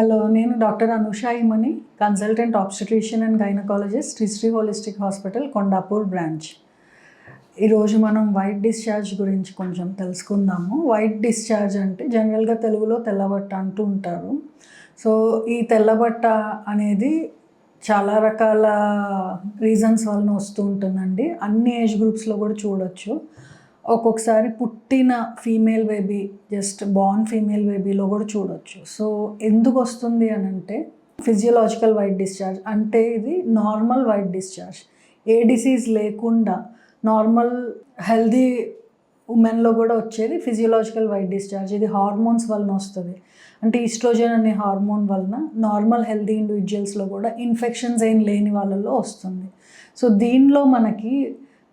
Hello నేను doctor Anusha Imani consultant obstetrician and gynaecologist Shri holistic hospital Kondapur branch. ఈరోజు మనం white discharge గురించి కొంచెం తెలుసుకుందాము. వైట్ డిశ్చార్జ్ అంటే జనరల్గా తెలుగులో తెల్లబట్ట అంటూ ఉంటారు. సో ఈ తెల్లబట్ట అనేది చాలా రకాల రీజన్స్ వలన వస్తూ ఉంటుందండి. అన్ని ఏజ్ గ్రూప్స్లో కూడా చూడొచ్చు. ఒక్కొక్కసారి పుట్టిన female baby just born female బేబీలో కూడా చూడొచ్చు. సో ఎందుకు వస్తుంది అని అంటే ఫిజియోలాజికల్ వైట్ డిశ్చార్జ్ అంటే ఇది నార్మల్ వైట్ డిశ్చార్జ్ ఏ డిసీజ్ లేకుండా నార్మల్ హెల్దీ ఉమెన్లో కూడా వచ్చేది ఫిజియోలాజికల్ వైట్ డిశ్చార్జ్ ఇది హార్మోన్స్ వలన వస్తుంది. అంటే ఈస్ట్రోజన్ అనే హార్మోన్ వలన నార్మల్ హెల్దీ ఇండివిజువల్స్లో కూడా ఇన్ఫెక్షన్స్ ఏం లేని వాళ్ళలో వస్తుంది. సో దీనిలో మనకి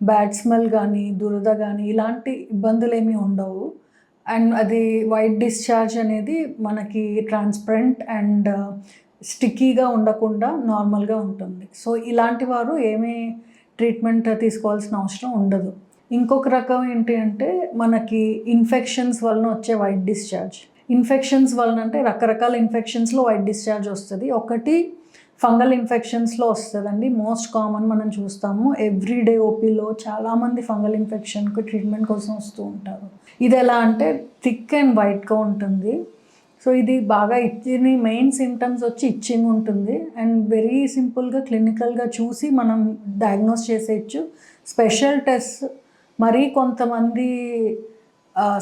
బ్యాడ్ స్మెల్ కానీ దురద కానీ ఇలాంటి ఇబ్బందులు ఏమీ ఉండవు. అండ్ అది వైట్ డిశ్చార్జ్ అనేది మనకి ట్రాన్స్పరెంట్ అండ్ స్టిక్కీగా ఉండకుండా నార్మల్గా ఉంటుంది. సో ఇలాంటి వారు ఏమీ ట్రీట్మెంట్ తీసుకోవాల్సిన అవసరం ఉండదు. ఇంకొక రకం ఏంటి అంటే మనకి ఇన్ఫెక్షన్స్ వలన వచ్చే వైట్ డిశ్చార్జ్. ఇన్ఫెక్షన్స్ వలన అంటే రకరకాల ఇన్ఫెక్షన్స్లో వైట్ డిశ్చార్జ్ వస్తుంది. ఒకటి ఫంగల్ ఇన్ఫెక్షన్స్లో వస్తుందండి. మోస్ట్ కామన్ మనం చూస్తాము. ఎవ్రీడే ఓపీలో చాలామంది ఫంగల్ ఇన్ఫెక్షన్కి ట్రీట్మెంట్ కోసం వస్తూ ఉంటారు. ఇది ఎలా అంటే థిక్ అండ్ వైట్గా ఉంటుంది. సో ఇది బాగా ఇచ్చిన మెయిన్ సిమ్టమ్స్ వచ్చి ఇచ్చింగ్ ఉంటుంది. అండ్ వెరీ సింపుల్గా క్లినికల్గా చూసి మనం డయాగ్నోస్ చేసేయచ్చు. స్పెషల్ టెస్ట్ మరీ కొంతమంది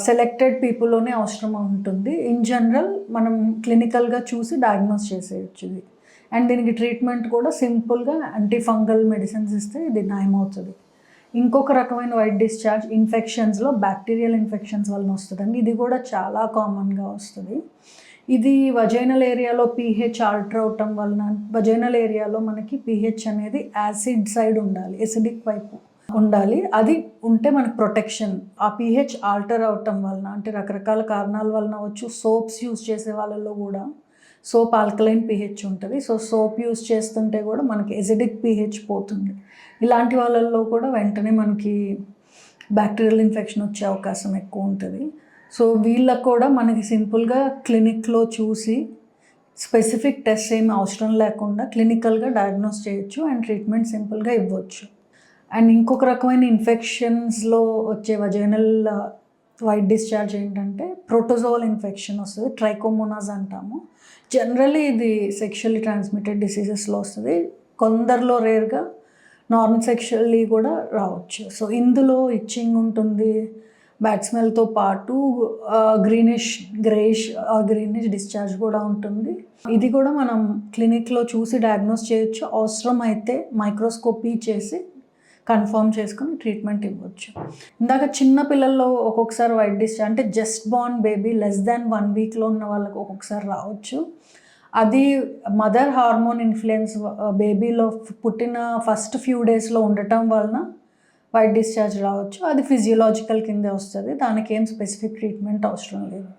సెలెక్టెడ్ పీపుల్లోనే అవసరం ఉంటుంది. ఇన్ జనరల్ మనం క్లినికల్గా చూసి డయాగ్నోస్ చేసేయచ్చు ఇది. అండ్ దీనికి ట్రీట్మెంట్ కూడా సింపుల్గా యాంటీఫంగల్ మెడిసిన్స్ ఇస్తే ఇది నయమవుతుంది ఇంకొక రకమైన వైట్ డిశ్చార్జ్ ఇన్ఫెక్షన్స్లో బ్యాక్టీరియల్ ఇన్ఫెక్షన్స్ వలన వస్తుందండి. ఇది కూడా చాలా కామన్గా వస్తుంది. ఇది వజైనల్ ఏరియాలో పీహెచ్ ఆల్టర్ అవటం వలన వజైనల్ ఏరియాలో మనకి పీహెచ్ అనేది యాసిడ్ సైడ్ ఉండాలి ఎసిడిక్ వైపు ఉండాలి. అది ఉంటే మనకు ప్రొటెక్షన్ ఆ పీహెచ్ ఆల్టర్ అవటం వలన అంటే రకరకాల కారణాల వలన వచ్చు సోప్స్ యూస్ చేసే వాళ్ళలో కూడా సోప్ ఆల్కలైన్ పిహెచ్ ఉంటుంది. సో సోప్ యూస్ చేస్తుంటే కూడా మనకి ఎసిడిక్ పీహెచ్ పోతుంది. ఇలాంటి వాళ్ళల్లో కూడా వెంటనే మనకి బ్యాక్టీరియల్ ఇన్ఫెక్షన్ వచ్చే అవకాశం ఎక్కువ ఉంటుంది. సో వీళ్ళకు కూడా మనకి సింపుల్గా క్లినిక్లో చూసి స్పెసిఫిక్ టెస్ట్ ఏమి అవసరం లేకుండా క్లినికల్గా డయాగ్నోస్ చేయొచ్చు అండ్ ట్రీట్మెంట్ సింపుల్గా ఇవ్వచ్చు. అండ్ ఇంకొక రకమైన ఇన్ఫెక్షన్స్లో వచ్చే వజైనల్ వైట్ డిశ్చార్జ్ ఏంటంటే ప్రోటోజోల్ ఇన్ఫెక్షన్ వస్తుంది ట్రైకోమోనాస్ అంటాము. జనరల్లీ ఇది సెక్షువల్లీ ట్రాన్స్మిటెడ్ డిసీజెస్లో వస్తుంది. కొందరిలో రేర్గా నాన్ సెక్షువల్లీ కూడా రావచ్చు. సో ఇందులో ఇచ్చింగ్ ఉంటుంది. బ్యాడ్ స్మెల్తో పాటు గ్రీనిష్ గ్రేష్ గ్రీనిష్ డిశ్చార్జ్ కూడా ఉంటుంది. ఇది కూడా మనం క్లినిక్లో చూసి డయాగ్నోస్ చేయొచ్చు. అవసరం అయితే మైక్రోస్కోపీ చేసి కన్ఫర్మ్ చేసుకుని ట్రీట్మెంట్ ఇవ్వచ్చు. ఇందాక చిన్న పిల్లల్లో ఒక్కొక్కసారి వైట్ డిశ్చార్జ్ అంటే just born baby less than one వీక్లో ఉన్న వాళ్ళకి ఒక్కొక్కసారి రావచ్చు. అది మదర్ హార్మోన్ ఇన్ఫ్లుయెన్స్ బేబీలో పుట్టిన ఫస్ట్ ఫ్యూ డేస్లో ఉండటం వలన వైట్ డిశ్చార్జ్ రావచ్చు. అది ఫిజియోలాజికల్ కిందే వస్తుంది. దానికి ఏం స్పెసిఫిక్ ట్రీట్మెంట్ అవసరం లేదు.